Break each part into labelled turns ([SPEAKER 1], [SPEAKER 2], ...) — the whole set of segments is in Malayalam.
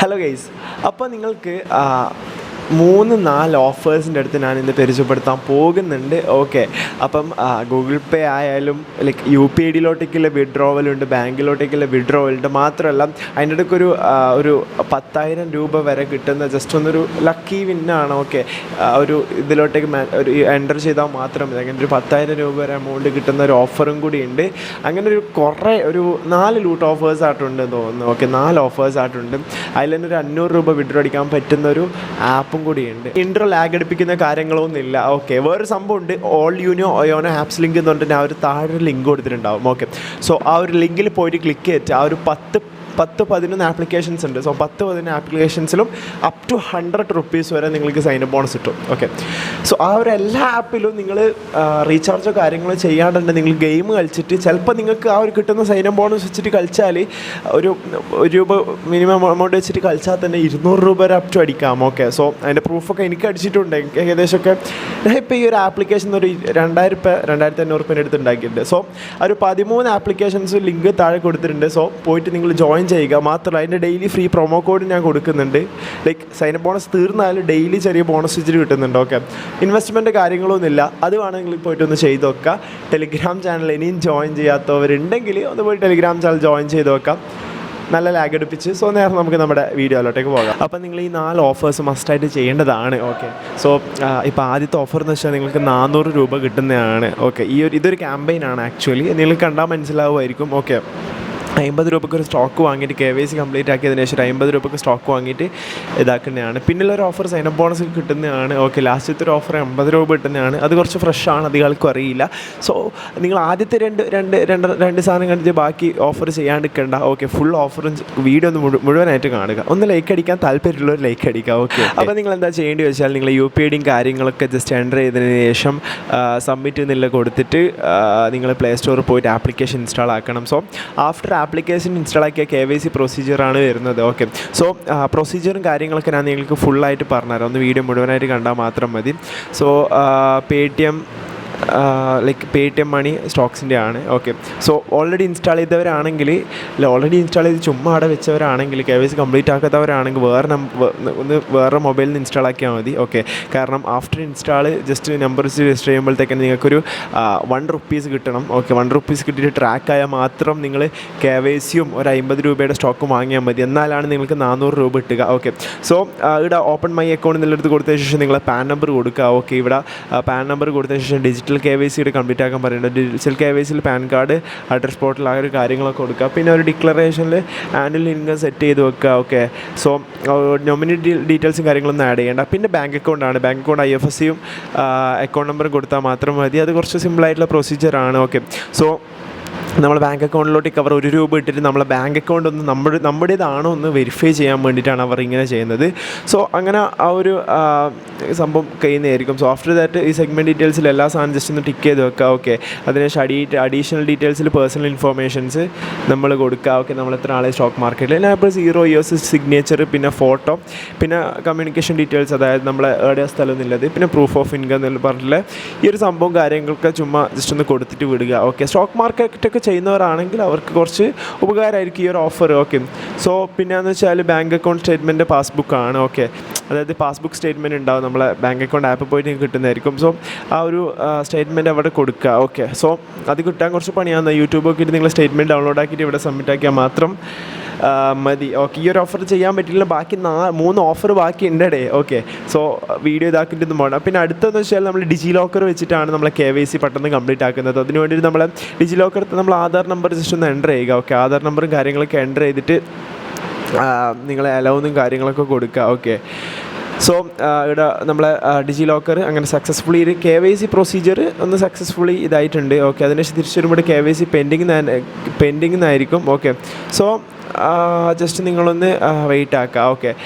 [SPEAKER 1] ഹലോ ഗൈസ് അപ്പോൾ നിങ്ങൾക്ക് മൂന്ന് നാല് ഓഫേഴ്സിന്റെ അടുത്ത് ഞാൻ ഇന്ന് പരിചയപ്പെടുത്താൻ പോകുന്നുണ്ട്. ഓക്കെ അപ്പം ഗൂഗിൾ പേ ആയാലും ലൈക്ക് യു പി ഐ ഡിയിലോട്ടേക്കുള്ള വിഡ്രോവലുണ്ട് ബാങ്കിലോട്ടേക്കുള്ള വിഡ്രോവലുണ്ട് മാത്രമല്ല അതിന്റെ ഇടയ്ക്ക് ഒരു ഒരു പത്തായിരം രൂപ വരെ കിട്ടുന്ന ജസ്റ്റ് ഒന്നൊരു ലക്കി വിന്നാണ് ഓക്കെ ഒരു ഇതിലോട്ടേക്ക് ഒരു എന്റർ ചെയ്താൽ മാത്രം മതി. അങ്ങനെ ഒരു പത്തായിരം രൂപ വരെ എമൗണ്ട് കിട്ടുന്ന ഒരു ഓഫറും കൂടി ഉണ്ട്. അങ്ങനെ ഒരു കുറേ ഒരു നാല് ലൂട്ട് ഓഫേഴ്സ് ആയിട്ടുണ്ട് തോന്നുന്നു. ഓക്കെ നാല് ഓഫേഴ്സ് ആയിട്ടുണ്ട്. അതിൽ തന്നെ ഒരു അഞ്ഞൂറ് രൂപ വിഡ്രോ അടിക്കാൻ പറ്റുന്ന ഒരു ആപ്പും കൂടിയുണ്ട്. ഇൻട്രോ ലാഗ് അടിപ്പിക്കുന്ന കാര്യങ്ങളൊന്നും ഇല്ല ഓക്കെ വേറൊരു സംഭവം ഉണ്ട് ഓൾ യൂണിയോ ഓയോനോ ആപ്സ് ലിങ്ക് എന്ന് പറഞ്ഞിട്ട് ആ ഒരു താഴെ ലിങ്ക് കൊടുത്തിട്ടുണ്ടാവും. ഓക്കെ സോ ആ ഒരു ലിങ്കിൽ പോയിട്ട് ക്ലിക്ക് ചെയ്തിട്ട് ആ ഒരു പത്ത് പത്ത് പതിനൊന്ന് ആപ്ലിക്കേഷൻസ് ഉണ്ട്. സോ പത്ത് പതിനൊന്ന് ആപ്ലിക്കേഷൻസിലും അപ് ടു ഹൺഡ്രഡ് റുപ്പീസ് വരെ നിങ്ങൾക്ക് സൈൻ അപ്പ് ബോണസ് കിട്ടും. ഓക്കെ സോ ആ ഒരു എല്ലാ ആപ്പിലും നിങ്ങൾ റീചാർജോ കാര്യങ്ങളോ ചെയ്യാണ്ടുണ്ട് നിങ്ങൾ ഗെയിം കളിച്ചിട്ട് ചിലപ്പോൾ നിങ്ങൾക്ക് ആ ഒരു കിട്ടുന്ന സൈൻ അപ്പ് ബോണസ് വെച്ചിട്ട് കളിച്ചാൽ ഒരു ഒരു രൂപ മിനിമം എമൗണ്ട് വെച്ചിട്ട് കളിച്ചാൽ തന്നെ ഇരുന്നൂറ് രൂപ വരെ അപ് ടു അടിക്കാം. ഓക്കെ സോ അതിന്റെ പ്രൂഫൊക്കെ എനിക്ക് അടിച്ചിട്ടുണ്ട്. ഏകദേശമൊക്കെ ഞാൻ ഇപ്പോൾ ഈ ഒരു ആപ്ലിക്കേഷൻ ഒരു രണ്ടായിരം രൂപ രണ്ടായിരത്തി അഞ്ഞൂറ് രൂപേന്റെ അടുത്ത് ഉണ്ടാക്കിയിട്ടുണ്ട്. സോ ഒരു പതിമൂന്ന് ആപ്ലിക്കേഷൻസ് ലിങ്ക് താഴെ കൊടുത്തിട്ടുണ്ട്. സോ പോയിട്ട് നിങ്ങൾ ജോയിൻ ചെയ്യുക. മാത്രമല്ല അതിന്റെ ഡെയിലി ഫ്രീ പ്രൊമോ കോഡ് ഞാൻ കൊടുക്കുന്നുണ്ട്. ലൈക്ക് സൈൻ ബോണസ് തീർന്നാലും ഡെയിലി ചെറിയ ബോണസ് ഇച്ചിരി കിട്ടുന്നുണ്ട്. ഓക്കെ ഇൻവെസ്റ്റ്മെന്റ് കാര്യങ്ങളൊന്നുമില്ല അത് വേണമെങ്കിൽ പോയിട്ട് ഒന്ന് ചെയ്ത് നോക്കുക. ടെലിഗ്രാം ചാനൽ ഇനിയും ജോയിൻ ചെയ്യാത്തവരുണ്ടെങ്കിൽ ഒന്ന് പോയി ടെലിഗ്രാം ചാനൽ ജോയിൻ ചെയ്ത് നോക്കാം. നല്ല ലാഗ് അടുപ്പിച്ച്. സോ നേരം നമുക്ക് നമ്മുടെ വീഡിയോയിലോട്ടേക്ക് പോകാം. അപ്പോൾ നിങ്ങൾ ഈ നാല് ഓഫേഴ്സ് മസ്റ്റായിട്ട് ചെയ്യേണ്ടതാണ്. ഓക്കെ സോ ഇപ്പോൾ ആദ്യത്തെ ഓഫർ എന്ന് വെച്ചാൽ നിങ്ങൾക്ക് നാനൂറ് രൂപ കിട്ടുന്നതാണ്. ഓക്കെ ഈ ഒരു ഇതൊരു ക്യാമ്പയിനാണ് ആക്ച്വലി നിങ്ങൾ കണ്ടാൽ മനസ്സിലാവുമായിരിക്കും. ഓക്കെ അമ്പത് രൂപയ്ക്ക് ഒരു സ്റ്റോക്ക് വാങ്ങിയിട്ട് കെ വൈ സി കംപ്ലീറ്റ് ആക്കിയതിന് ശേഷം ഒരു അമ്പത് രൂപയ്ക്ക് സ്റ്റോക്ക് വാങ്ങിയിട്ട് ഇതാക്കുന്നതാണ്. പിന്നിലുള്ള ഒരു ഓഫർ സൈൻ അപ്പ് ബോണസ് കിട്ടുന്നതാണ്. ഓക്കെ ലാസ്റ്റത്തെ ഒരു ഓഫർ അമ്പത് രൂപ കിട്ടുന്നതാണ്. അത് കുറച്ച് ഫ്രഷ് ആണ് അധികാർക്കും അറിയില്ല. സോ നിങ്ങൾ ആദ്യത്തെ രണ്ട് രണ്ട് രണ്ട് രണ്ട് സാധനം കണ്ടിട്ട് ബാക്കി ഓഫർ ചെയ്യാണ്ടിരിക്കേണ്ട. ഓക്കെ ഫുൾ ഓഫറും വീഡിയോ ഒന്ന് മുഴു- മുഴുവനായിട്ട് കാണുക. ഒന്ന് ലൈക്ക് അടിക്കാൻ താല്പര്യമുള്ളവർ ലൈക്ക് അടിക്കുക. ഓക്കെ അപ്പോൾ നിങ്ങൾ എന്താ ചെയ്യേണ്ടി വെച്ചാൽ നിങ്ങൾ യു പി ഐഡിയും കാര്യങ്ങളൊക്കെ ജസ്റ്റ് എന്റർ ചെയ്തതിന് ശേഷം സബ്മിറ്റ് എന്നുള്ള കൊടുത്തിട്ട് നിങ്ങൾ പ്ലേ സ്റ്റോറിൽ പോയിട്ട് ആപ്ലിക്കേഷൻ ഇൻസ്റ്റാൾ ആക്കണം. സോ ആഫ്റ്റർ ആപ്ലിക്കേഷൻ ഇൻസ്റ്റാൾ ആക്കിയ കെ വൈ സി പ്രൊസീജിയറാണ് വരുന്നത്. ഓക്കെ സോ പ്രൊസീജിയറും കാര്യങ്ങളൊക്കെ ഞാൻ നിങ്ങൾക്ക് ഫുള്ളായിട്ട് പറഞ്ഞുതരാം. ഒന്ന് വീഡിയോ മുഴുവനായിട്ട് കണ്ടാൽ മാത്രം മതി. So pay T M like pay T M money സ്റ്റോക്സിന്റെ ആണ്. ഓക്കെ സോ ഓൾറെഡി ഇൻസ്റ്റാൾ ചെയ്തവരാണെങ്കിൽ അല്ല ഓൾറെഡി ഇൻസ്റ്റാൾ ചെയ്ത് ചുമ്മാ അവിടെ വെച്ചവരാണെങ്കിൽ കെ വൈ സി കംപ്ലീറ്റ് ആക്കാത്തവരാണെങ്കിൽ വേറെ ഒന്ന് വേറെ മൊബൈലിൽ നിന്ന് ഇൻസ്റ്റാൾ ആക്കിയാൽ മതി. ഓക്കെ കാരണം after install just number register ചെയ്യുമ്പോഴത്തേക്കും നിങ്ങൾക്കൊരു വൺ റുപ്പീസ് കിട്ടണം. ഓക്കെ വൺ റുപ്പീസ് കിട്ടിയിട്ട് ട്രാക്ക് ആയാൽ മാത്രം നിങ്ങൾ കെ വൈ സിയും ഒരു അമ്പത് രൂപയുടെ സ്റ്റോക്ക് വാങ്ങിയാൽ മതി. എന്നാലാണ് നിങ്ങൾക്ക് നാനൂറ് രൂപ കിട്ടുക. ഓക്കെ സോ ഇവിടെ ഓപ്പൺ മൈ അക്കൗണ്ട് എന്നുള്ളടുത്ത് കൊടുത്ത ശേഷം നിങ്ങളെ പാൻ നമ്പർ കൊടുക്കുക. ഓക്കെ ഇവിടെ പാൻ നമ്പർ കൊടുത്ത ശേഷം ഡിജിറ്റൽ കെ വൈ സിയുടെ കംപ്ലീറ്റ് ആക്കാൻ പറയുന്നുണ്ട് ഡിജിറ്റൽ കെ വൈ സിയിൽ പാൻ കാർഡ് അഡ്രസ് പോർട്ടൽ ആ ഒരു കാര്യങ്ങളൊക്കെ കൊടുക്കുക. പിന്നെ ഒരു ഡിക്ലറേഷനിൽ ആനുവൽ ഇൻകം സെറ്റ് ചെയ്ത് വെക്കുക. ഓക്കെ സോ നോമിനി ഡീറ്റെയിൽസും കാര്യങ്ങളൊന്നും ആഡ് ചെയ്യേണ്ട. പിന്നെ bank അക്കൗണ്ടാണ് bank account I F S സിയും അക്കൗണ്ട് നമ്പറും കൊടുത്താൽ മാത്രം മതി. അത് കുറച്ച് സിമ്പിളായിട്ടുള്ള പ്രൊസീജിയറാണ് ഓക്കെ സോ നമ്മൾ ബാങ്ക് അക്കൗണ്ടിലോട്ട് അവർ ഒരു രൂപ ഇട്ടിട്ട് നമ്മളെ ബാങ്ക് അക്കൗണ്ട് ഒന്ന് നമ്മുടെ നമ്മുടേതാണോ ഒന്ന് വെരിഫൈ ചെയ്യാൻ വേണ്ടിയിട്ടാണ് അവർ ഇങ്ങനെ ചെയ്യുന്നത്. സോ അങ്ങനെ ആ ഒരു സംഭവം കഴിയുന്നതായിരിക്കും സോ ആഫ്റ്റർ ദാറ്റ് ഈ സെഗ്മെന്റ് ഡീറ്റെയിൽസിൽ എല്ലാ സാധനം ജസ്റ്റ് ഒന്ന് ടിക്ക് ചെയ്ത് വെക്കുക. ഓക്കെ അതിനുശേഷം അടി അഡീഷണൽ ഡീറ്റെയിൽസിൽ പേഴ്സണൽ ഇൻഫോർമേഷൻസ് നമ്മൾ കൊടുക്കുക. ഓക്കെ നമ്മൾ എത്ര ആളെ സ്റ്റോക്ക് മാർക്കറ്റിൽ ഞാൻ ഇപ്പോൾ സീറോ ഇയേഴ്സ് സിഗ്നേച്ചർ പിന്നെ ഫോട്ടോ പിന്നെ കമ്മ്യൂണിക്കേഷൻ ഡീറ്റെയിൽസ് അതായത് നമ്മളെ ഏടെ സ്ഥലം എന്നുള്ളത് പിന്നെ പ്രൂഫ് ഓഫ് ഇൻകം എന്നുള്ള പറഞ്ഞിട്ടുള്ള ഈ ഒരു സംഭവം കാര്യങ്ങളൊക്കെ ചുമ്മാ ജസ്റ്റ് ഒന്ന് കൊടുത്തിട്ട് വിടുക. ഓക്കെ സ്റ്റോക്ക് മാർക്കറ്റൊക്കെ ചെയ്യുന്നവരാണെങ്കിൽ അവർക്ക് കുറച്ച് ഉപകാരമായിരിക്കും ഈ ഒരു ഓഫർ ഓക്കെ സോ പിന്നെയെന്ന് വെച്ചാൽ ബാങ്ക് അക്കൗണ്ട് സ്റ്റേറ്റ്മെന്റ് പാസ്ബുക്കാണ് ഓക്കെ അതായത് പാസ്ബുക്ക് സ്റ്റേറ്റ്മെന്റ് ഉണ്ടാവും. നമ്മളെ ബാങ്ക് അക്കൗണ്ട് ആപ്പ് പോയിട്ട് നിങ്ങൾക്ക് കിട്ടുന്നതായിരിക്കും. സോ ആ ഒരു സ്റ്റേറ്റ്മെന്റ് അവിടെ കൊടുക്കുക. ഓക്കെ സോ അത് കിട്ടാൻ കുറച്ച് പണിയാണ് യൂട്യൂബ് നോക്കിയിട്ട് നിങ്ങൾ സ്റ്റേറ്റ്മെന്റ് ഡൗൺലോഡ് ആക്കിയിട്ട് ഇവിടെ സബ്മിറ്റ് ആക്കിയാൽ മാത്രം മതി. ഓക്കെ ഈ ഒരു ഓഫർ ചെയ്യാൻ പറ്റില്ല. ബാക്കി നാ മൂന്ന് ഓഫർ ബാക്കി ഉണ്ടേ ഓക്കെ സോ വീഡിയോ ഇതാക്കിയിട്ടൊന്നും പോകണം പിന്നെ അടുത്തെന്ന് വെച്ചാൽ നമ്മൾ ഡിജി ലോക്കർ വെച്ചിട്ടാണ് നമ്മളെ കെ വൈ സി പെട്ടെന്ന് കംപ്ലീറ്റ് ആക്കുന്നത്. അതിന് വേണ്ടി നമ്മൾ ഡിജി ലോക്കർ നമ്മൾ ആധാർ നമ്പർ ജസ്റ്റ് ഒന്ന് എന്റർ ചെയ്യുക. ഓക്കെ ആധാർ നമ്പറും കാര്യങ്ങളൊക്കെ എന്റർ ചെയ്തിട്ട് നിങ്ങൾ അലൗന്നും കാര്യങ്ങളൊക്കെ കൊടുക്കുക ഓക്കെ സോ ഇവിടെ നമ്മളെ ഡിജി ലോക്കർ അങ്ങനെ സക്സസ്ഫുള്ളി ഒരു കെ വൈ സി പ്രൊസീജിയർ ഒന്ന് സക്സസ്ഫുള്ളി ഇതായിട്ടുണ്ട്. ഓക്കെ അതിനുശേഷം തിരിച്ചു വരുമ്പോൾ K Y C pending pending എന്നായിരിക്കും ഓക്കെ സോ ജസ്റ്റ് നിങ്ങളൊന്ന് വെയിറ്റ് ആക്കുക ഓക്കെ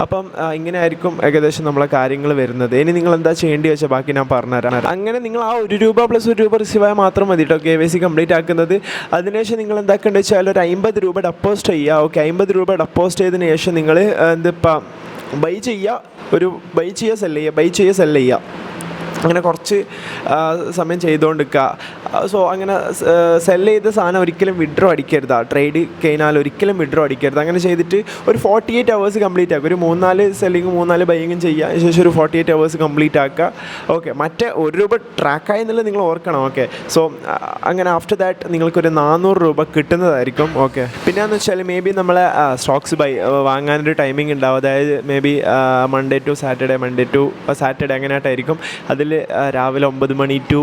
[SPEAKER 1] അപ്പം ഇങ്ങനെ ആയിരിക്കും ഏകദേശം നമ്മളെ കാര്യങ്ങൾ വരുന്നത്. ഇനി നിങ്ങൾ എന്താ ചെയ്യേണ്ടി വെച്ചാൽ ബാക്കി ഞാൻ പറഞ്ഞുതരാം. അങ്ങനെ നിങ്ങൾ ആ ഒരു രൂപ പ്ലസ് ഒരു രൂപ റിസീവ് ആയാൽ മാത്രം മതി കേട്ടോ കെ വൈ സി കംപ്ലീറ്റ് ആക്കുന്നത്. അതിനുശേഷം നിങ്ങൾ എന്താക്കേണ്ടത് വെച്ചാൽ ഒരു അമ്പത് രൂപ ഡെപ്പോസിറ്റ് ചെയ്യുക. ഓക്കെ അമ്പത് രൂപ ഡെപ്പോസിറ്റ് ചെയ്തതിന് ശേഷം നിങ്ങൾ എന്തിപ്പം ബൈ ചെയ്യുക. ഒരു ബൈ ചെയ്യുക സെല്ല് ചെയ്യുക. ബൈ ചെയ്യുക സെല്ല് ചെയ്യുക. അങ്ങനെ കുറച്ച് സമയം ചെയ്തുകൊണ്ടിരിക്കുക. സോ അങ്ങനെ സെൽ ചെയ്ത സാധനം ഒരിക്കലും വിഡ്രോ അടിക്കരുത്. ട്രേഡ് കഴിഞ്ഞാൽ ഒരിക്കലും വിഡ്രോ അടിക്കരുത്. അങ്ങനെ ചെയ്തിട്ട് ഒരു ഫോർട്ടി എയ്റ്റ് അവേഴ്സ് കംപ്ലീറ്റ് ആക്കുക. ഒരു മൂന്നാൽ സെല്ലിങ് മൂന്നാൽ ബൈയിങ്ങും ചെയ്യുക. ശേഷം ഒരു ഫോർട്ടി എയ്റ്റ് അവേഴ്സ് കംപ്ലീറ്റ് ആക്കുക. ഓക്കെ മറ്റേ ഒരു രൂപ ട്രാക്കായി എന്നുള്ളത് നിങ്ങൾ ഓർക്കണം. ഓക്കെ സോ അങ്ങനെ ആഫ്റ്റർ ദാറ്റ് നിങ്ങൾക്കൊരു നാനൂറ് രൂപ കിട്ടുന്നതായിരിക്കും. ഓക്കെ പിന്നെയെന്ന് വെച്ചാൽ മേ ബി നമ്മളെ സ്റ്റോക്സ് ബൈ വാങ്ങാനൊരു ടൈമിംഗ് ഉണ്ടാവും. അതായത് maybe Monday to Saturday Monday to Saturday അങ്ങനെയായിട്ടായിരിക്കും. അതിൽ രാവിലെ ഒമ്പത് മണി ടു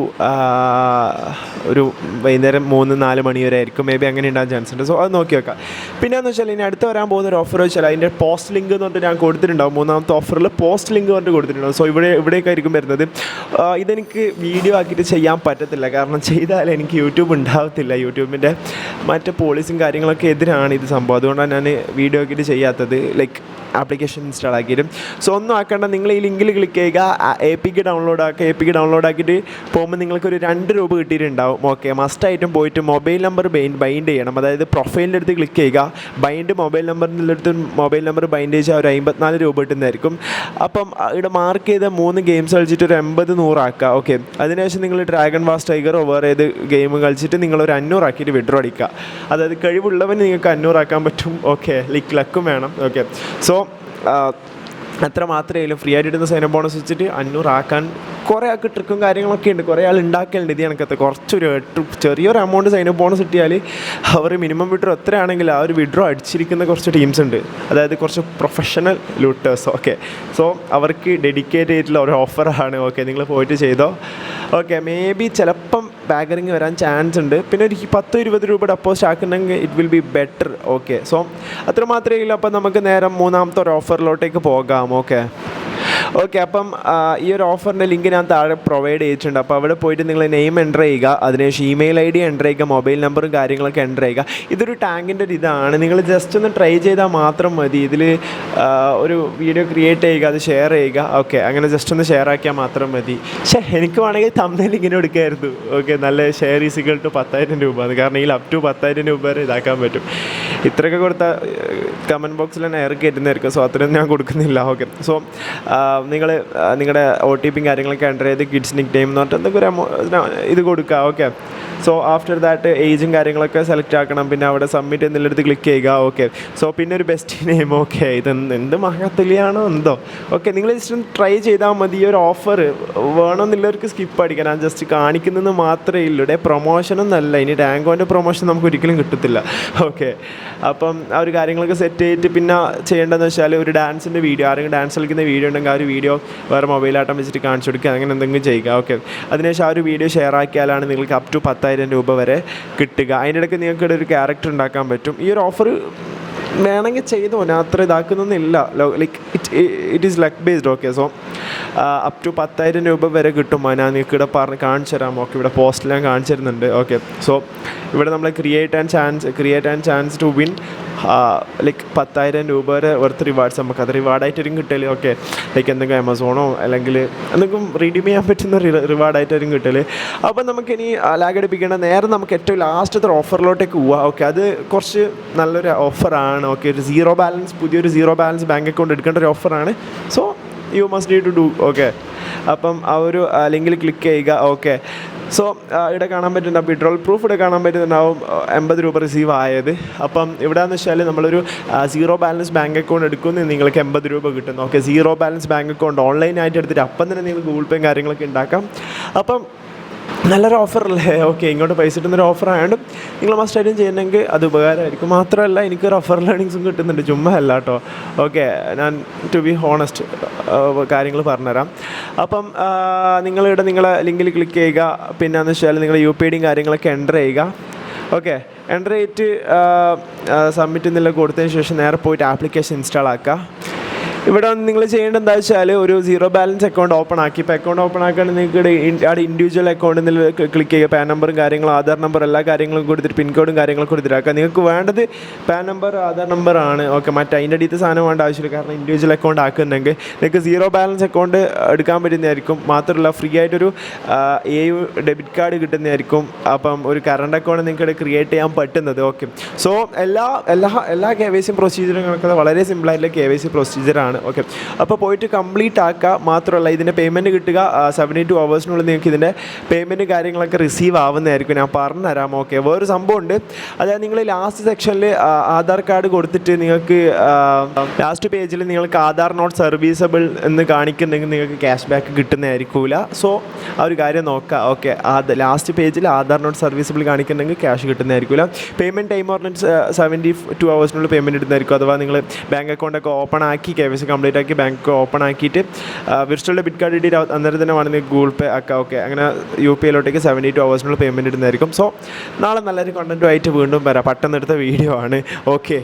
[SPEAKER 1] ഒരു വൈകുന്നേരം മൂന്ന് നാല് മണി വരെ ആയിരിക്കും. മേ ബി അങ്ങനെ ഉണ്ടാകാൻ ചാൻസ് ഉണ്ട്. സോ അത് നോക്കി വെക്കാം. പിന്നെ എന്ന് വെച്ചാൽ ഇനി അടുത്ത് വരാൻ പോകുന്ന ഒരു ഓഫർ വെച്ചാൽ അതിന്റെ പോസ്റ്റ് ലിങ്ക് എന്ന് പറഞ്ഞിട്ട് ഞാൻ കൊടുത്തിട്ടുണ്ടാവും. മൂന്നാമത്തെ ഓഫറിൽ പോസ്റ്റ് ലിങ്ക് പറഞ്ഞിട്ട് കൊടുത്തിട്ടുണ്ടാവും. സോ ഇവിടെ ഇവിടേക്കായിരിക്കും വരുന്നത്. ഇതെനിക്ക് വീഡിയോ ആക്കിയിട്ട് ചെയ്യാൻ പറ്റത്തില്ല. കാരണം ചെയ്താൽ എനിക്ക് യൂട്യൂബ് ഉണ്ടാകത്തില്ല യൂട്യൂബിന്റെ മറ്റ് പോളിസിയും കാര്യങ്ങളൊക്കെ എതിരാണ് ഇത് സംഭവം. അതുകൊണ്ടാണ് ഞാൻ വീഡിയോ ആക്കിയിട്ട് ചെയ്യാത്തത്. ലൈക്ക് ആപ്ലിക്കേഷൻ ഇൻസ്റ്റാൾ ആക്കിയിട്ടും. സോ ഒന്നും ആക്കേണ്ട. നിങ്ങൾ ഈ ലിങ്കിൽ ക്ലിക്ക് ചെയ്യുക. എ പി കെ ഡൗൺലോഡ് ആക്കുക. എ പി കെ ഡൗൺലോഡ് ആക്കിയിട്ട് പോകുമ്പോൾ നിങ്ങൾക്കൊരു രണ്ട് രൂപ കിട്ടിയിട്ടുണ്ടാവും. ഓക്കെ മസ്റ്റായിട്ടും പോയിട്ട് മൊബൈൽ നമ്പർ ബൈൻഡ് ചെയ്യണം. അതായത് പ്രൊഫൈലിന്റെ അടുത്ത് ക്ലിക്ക് ചെയ്യുക. ബൈൻഡ് മൊബൈൽ നമ്പറിന്റെ അടുത്ത് മൊബൈൽ നമ്പർ ബൈൻഡ് ചെയ്താൽ ഒരു അമ്പത്തിനാല് രൂപ കിട്ടുന്നതായിരിക്കും. അപ്പം ഇവിടെ മാർക്ക് ചെയ്ത മൂന്ന് ഗെയിംസ് കളിച്ചിട്ട് ഒരു എൺപത് നൂറാക്കുക ഓക്കെ അതിനുശേഷം നിങ്ങൾ ഡ്രാഗൺ വാസ് ടൈഗർ വേറെ ഏത് ഗെയിം കളിച്ചിട്ട് നിങ്ങൾ ഒരു അഞ്ഞൂറാക്കിയിട്ട് വിഡ്രോ അടിക്കുക. അതായത് കഴിവുള്ളവന് നിങ്ങൾക്ക് അഞ്ഞൂറാക്കാൻ പറ്റും. ഓക്കെ ലൈക്ക് ലക്കും വേണം. ഓക്കെ സോ അത്ര മാത്രമേ ഉള്ളൂ ഫ്രീ ആയിട്ട് ഇടുന്ന സൈന ബോണസ് വെച്ചിട്ട് അഞ്ഞൂറാക്കാൻ കുറേ ആൾക്ക് ട്രിക്കും കാര്യങ്ങളൊക്കെ ഉണ്ട്. കുറേ ആൾ ഉണ്ടാക്കലുണ്ട് ഇത് കണക്കത്തെ കുറച്ചൊരു ചെറിയൊരു എമൗണ്ട് സൈനപ്പ് ബോണസ് കിട്ടിയാൽ അവർ മിനിമം വിഡ്രോ എത്രയാണെങ്കിൽ ആ ഒരു വിഡ്രോ അടിച്ചിരിക്കുന്ന കുറച്ച് ടീംസ് ഉണ്ട്. അതായത് കുറച്ച് പ്രൊഫഷണൽ ലൂട്ടേഴ്സ് ഓക്കെ സോ അവർക്ക് ഡെഡിക്കേറ്റ് ചെയ്തിട്ടുള്ള ഒരു ഓഫറാണ് ഓക്കെ നിങ്ങൾ പോയിട്ട് ചെയ്തോ. ഓക്കെ മേ ബി ചിലപ്പം ബാഗറിങ് വരാൻ ചാൻസ് ഉണ്ട്. പിന്നെ ഒരു പത്ത് ഇരുപത് രൂപ deposit ആക്കുന്നെങ്കിൽ it will be better okay so അത്ര മാത്രമേ ഉള്ളൂ. അപ്പം നമുക്ക് നേരം മൂന്നാമത്തെ ഒരു ഓഫറിലോട്ടേക്ക് പോകാം. ഓക്കെ ഓക്കെ അപ്പം ഈ ഒരു ഓഫറിന്റെ ലിങ്ക് ഞാൻ താഴെ പ്രൊവൈഡ് ചെയ്തിട്ടുണ്ട്. അപ്പോൾ അവിടെ പോയിട്ട് നിങ്ങൾ നെയിം എന്റർ ചെയ്യുക. അതിനുശേഷം ഇമെയിൽ ഐ ഡി എന്റർ ചെയ്യുക മൊബൈൽ നമ്പറും കാര്യങ്ങളൊക്കെ എന്റർ ചെയ്യുക. ഇതൊരു ടാങ്കിന്റെ ഒരു ഇതാണ്. നിങ്ങൾ ജസ്റ്റ് ഒന്ന് ട്രൈ ചെയ്താൽ മാത്രം മതി. ഇതിൽ ഒരു വീഡിയോ ക്രിയേറ്റ് ചെയ്യുക അത് ഷെയർ ചെയ്യുക. ഓക്കെ അങ്ങനെ ജസ്റ്റ് ഒന്ന് ഷെയർ ആക്കിയാൽ മാത്രം മതി. പക്ഷേ എനിക്ക് വേണമെങ്കിൽ തമ്മിൽ ഇങ്ങനെ എടുക്കായിരുന്നു. ഓക്കെ നല്ല ഷെയർ ഈസികൾ ടു പത്തായിരം രൂപ അത് കാരണം ഈ അപ് ടു പത്തായിരം രൂപ വരെ ഇതാക്കാൻ പറ്റും. ഇത്രയൊക്കെ കൊടുത്താൽ കമന്റ് ബോക്സിൽ തന്നെ ഇറക്കി കയറ്റുന്നതായിരിക്കും സോ അത്രയും ഞാൻ കൊടുക്കുന്നില്ല. ഓക്കെ സോ നിങ്ങൾ നിങ്ങളുടെ ഒ ടി പിയും കാര്യങ്ങളൊക്കെ എന്റർ ചെയ്ത് കിഡ്സ് നിക് ടൈം എന്ന് പറഞ്ഞിട്ട് എന്തൊക്കെ ഒരു ഇത് കൊടുക്കുക ഓക്കെ സോ ആഫ്റ്റർ ദാറ്റ് ഏജും കാര്യങ്ങളൊക്കെ സെലക്ട് ആക്കണം. പിന്നെ അവിടെ സബ്മിറ്റ് എന്നുള്ളിടത്ത് ക്ലിക്ക് ചെയ്യുക. ഓക്കെ സോ പിന്നെ ഒരു ബെസ്റ്റ് നെയിം ഓക്കെ ഇത് എന്ത് എന്ത്? എന്തോ ഓക്കെ നിങ്ങൾ ജസ്റ്റ് ട്രൈ ചെയ്താൽ മതി. ഈ ഒരു ഓഫർ വേണമെന്നുള്ളവർക്ക് സ്കിപ്പ് അടിക്കാൻ ഞാൻ ജസ്റ്റ് കാണിക്കുന്നതെന്ന് മാത്രമേ ഉള്ളൂ ഇവിടെ പ്രൊമോഷനൊന്നല്ല ഇനി ടാങ്കോന്റെ പ്രൊമോഷൻ നമുക്ക് ഒരിക്കലും കിട്ടത്തില്ല. ഓക്കെ അപ്പം ആ ഒരു കാര്യങ്ങളൊക്കെ സെറ്റ് ചെയ്തിട്ട് പിന്നെ ചെയ്യേണ്ടതെന്ന് വെച്ചാൽ ഒരു ഡാൻസിന്റെ വീഡിയോ ആരെങ്കിലും ഡാൻസ് കളിക്കുന്ന വീഡിയോ ഉണ്ടെങ്കിൽ ആ ഒരു വീഡിയോ വേറെ മൊബൈലാട്ടം വെച്ചിട്ട് കാണിച്ചു കൊടുക്കുക. അങ്ങനെ എന്തെങ്കിലും ചെയ്യുക. ഓക്കെ അതിനുശേഷം ആ ഒരു വീഡിയോ ഷെയർ ആക്കിയാലാണ് നിങ്ങൾക്ക് അപ് ടു പത്തായിരം രൂപ വരെ കിട്ടുക. അതിന്റെ ഇടയ്ക്ക് നിങ്ങൾക്ക് ഒരു ക്യാരക്ടർ ഉണ്ടാക്കാൻ പറ്റും. ഈ ഒരു ഓഫർ വേണമെങ്കിൽ ചെയ്തോ ഞാൻ അത്ര ഇതാക്കുന്നൊന്നുമില്ല. Like it it is luck based okay so up to പത്തായിരം രൂപ വരെ കിട്ടും. ഞാൻ നിങ്ങൾക്ക് ഇവിടെ പറഞ്ഞ് കാണിച്ചു തരാം ഓക്കെ ഇവിടെ പോസ്റ്റിൽ ഞാൻ കാണിച്ചു തരുന്നുണ്ട് ഓക്കെ സോ ഇവിടെ നമ്മൾ create and chance create and chance to win like പത്തായിരം രൂപ വരെ വെറുത്ത് റിവാർഡ്സ് നമുക്ക്. അത് റിവാർഡായിട്ടും കിട്ടൽ ഓക്കെ ലൈക്ക് എന്തെങ്കിലും ആമസോണോ അല്ലെങ്കിൽ എന്തെങ്കിലും റീഡീം ചെയ്യാൻ പറ്റുന്ന റിവാർഡായിട്ടും കിട്ടൽ. അപ്പോൾ നമുക്കിനി ലാഗടിപ്പിക്കേണ്ട നേരെ നമുക്ക് ഏറ്റവും ലാസ്റ്റത്തെ ഓഫറിലോട്ടേക്ക് പോവാം ഓക്കെ അത് കുറച്ച് നല്ലൊരു ഓഫറാണ് ഓക്കെ ഒരു സീറോ ബാലൻസ് പുതിയൊരു സീറോ ബാലൻസ് ബാങ്ക് അക്കൗണ്ട് എടുക്കേണ്ട ഒരു ഓഫറാണ് so you must need to do okay അപ്പം ആ ഒരു ലിങ്കിൽ ക്ലിക്ക് ചെയ്യുക ഓക്കെ സോ ഇവിടെ കാണാൻ പറ്റുന്ന വിഡ്രോൾ പ്രൂഫ് ഇവിടെ കാണാൻ പറ്റുന്നുണ്ടാവും എൺപത് രൂപ റിസീവ് ആയത്. അപ്പം ഇവിടെ എന്ന് വെച്ചാൽ നമ്മളൊരു സീറോ ബാലൻസ് ബാങ്ക് അക്കൗണ്ട് എടുക്കുന്ന നിങ്ങൾക്ക് എൺപത് രൂപ കിട്ടുന്നു. Okay zero balance bank account ഓൺലൈനായിട്ട് എടുത്തിട്ട് അപ്പം തന്നെ നിങ്ങൾ ഗൂഗിൾ പേയും കാര്യങ്ങളൊക്കെ ഉണ്ടാക്കാം. അപ്പം നല്ലൊരു ഓഫറല്ലേ ഓക്കെ ഇങ്ങോട്ട് പൈസ കിട്ടുന്നൊരു ഓഫർ ആയതുകൊണ്ട് നിങ്ങൾ മസ്റ്റായിട്ടും ചെയ്യണമെങ്കിൽ അത് ഉപകാരമായിരിക്കും. മാത്രമല്ല എനിക്ക് റഫർ ലേണിങ്സും കിട്ടുന്നുണ്ട്. ചുമ്മാ അല്ല കേട്ടോ ഓക്കെ ഞാൻ ടു ബി ഹോണസ്റ്റ് കാര്യങ്ങൾ പറഞ്ഞുതരാം. അപ്പം നിങ്ങളിവിടെ നിങ്ങളെ ലിങ്കിൽ ക്ലിക്ക് ചെയ്യുക. പിന്നെ എന്ന് വെച്ചാൽ നിങ്ങൾ യു പി ഐ ഡിയും കാര്യങ്ങളൊക്കെ എന്റർ ചെയ്യുക. ഓക്കെ എന്റർ ചെയ്തിട്ട് സബ്മിറ്റ് എന്നുള്ള കൊടുത്തതിന് ശേഷം നേരെ പോയിട്ട് ആപ്ലിക്കേഷൻ ഇൻസ്റ്റാൾ ആക്കുക. ഇവിടെ നിങ്ങൾ ചെയ്യേണ്ടത് എന്താ വെച്ചാൽ ഒരു സീറോ ബാലൻസ് അക്കൗണ്ട് ഓപ്പൺ ആക്കി. ഇപ്പോൾ അക്കൗണ്ട് ഓപ്പൺ ആക്കുകയാണെങ്കിൽ നിങ്ങൾക്ക് അവിടെ ഇൻഡിവിജ്വൽ അക്കൗണ്ടിൽ ക്ലിക്ക് ചെയ്യുക. പാൻ നമ്പറും കാര്യങ്ങളും ആധാർ നമ്പർ എല്ലാ കാര്യങ്ങളും കൊടുത്തിട്ട് പിൻ കോഡും കാര്യങ്ങളും കൊടുത്തിട്ടാക്കുക നിങ്ങൾക്ക് വേണ്ടത് പാൻ നമ്പർ ആധാർ നമ്പർ ആണ്. ഓക്കെ മറ്റേ അതിന്റെ അടിയത്തെ സാധനം വേണ്ട ആവശ്യമില്ല. കാരണം ഇൻഡിവിജ്വൽ അക്കൗണ്ട് ആക്കുന്നുണ്ടെങ്കിൽ നിങ്ങൾക്ക് സീറോ ബാലൻസ് അക്കൗണ്ട് എടുക്കാൻ പറ്റുന്നതായിരിക്കും. മാത്രമല്ല ഫ്രീ ആയിട്ടൊരു എ യു ഡെബിറ്റ് കാർഡ് കിട്ടുന്നതായിരിക്കും. അപ്പം ഒരു കറണ്ട് അക്കൗണ്ട് നിങ്ങൾക്ക് ക്രിയേറ്റ് ചെയ്യാൻ പറ്റുന്നത്. ഓക്കെ സോ എല്ലാ എല്ലാ എല്ലാ കെ വൈ സി പ്രൊസീജിയറും വളരെ സിമ്പിളായിട്ടുള്ള കെ വൈ സി പ്രൊസീജിയറാണ് ആണ്. ഓക്കെ അപ്പോൾ പോയിട്ട് കംപ്ലീറ്റ് ആക്കുക. മാത്രമല്ല ഇതിന്റെ പേയ്മെന്റ് കിട്ടുക. സെവന്റി ടു അവേഴ്സിനുള്ളിൽ നിങ്ങൾക്ക് ഇതിന്റെ പേയ്മെന്റ് കാര്യങ്ങളൊക്കെ റിസീവ് ആവുന്നതായിരിക്കും. ഞാൻ പറഞ്ഞു പറഞ്ഞുതരാം. ഓക്കെ വേറൊരു സംഭവമുണ്ട് അതായത് നിങ്ങൾ ലാസ്റ്റ് സെക്ഷനിൽ ആധാർ കാർഡ് കൊടുത്തിട്ട് നിങ്ങൾക്ക് ലാസ്റ്റ് പേജിൽ നിങ്ങൾക്ക് ആധാർ നോട്ട് സർവീസബിൾ എന്ന് കാണിക്കുന്നെങ്കിൽ നിങ്ങൾക്ക് ക്യാഷ് ബാക്ക് കിട്ടുന്നതായിരിക്കില്ല സോ ആ ഒരു കാര്യം നോക്കുക. ഓക്കെ അത് ലാസ്റ്റ് പേജിൽ ആധാർ നോട്ട് സർവീസബിൾ കാണിക്കുന്നെങ്കിൽ ക്യാഷ് കിട്ടുന്നതായിരിക്കില്ല പേയ്മെന്റ് ടൈം പറഞ്ഞിട്ട് സെവന്റി ടു അവേഴ്സിനുള്ളിൽ പേയ്മെന്റ് ഇടുന്നതായിരിക്കും. അഥവാ നിങ്ങൾ ബാങ്ക് അക്കൗണ്ടൊക്കെ ഓപ്പൺ ആക്കി കെ വൈ സി കംപ്ലീറ്റ് ആക്കി ബാങ്ക് ഓപ്പൺ ആക്കിയിട്ട് വിർച്വലിന്റെ ബിറ്റ് കാർഡ് ഇട്ടി അന്നേരം തന്നെ വേണമെങ്കിൽ ഗൂഗിൾ പേ ഒക്കെ ഓക്കെ അങ്ങനെ യു പി ഐയിലോട്ടേക്ക് സെവന്റി ടു അവേഴ്സിനുള്ള പേയ്മെന്റ് ഇടുന്നതായിരിക്കും. സോ നാളെ നല്ലൊരു കണ്ടന്റുമായിട്ട് വീണ്ടും വരാം. പെട്ടെന്ന് എടുത്ത വീഡിയോ ആണ്. ഓക്കെ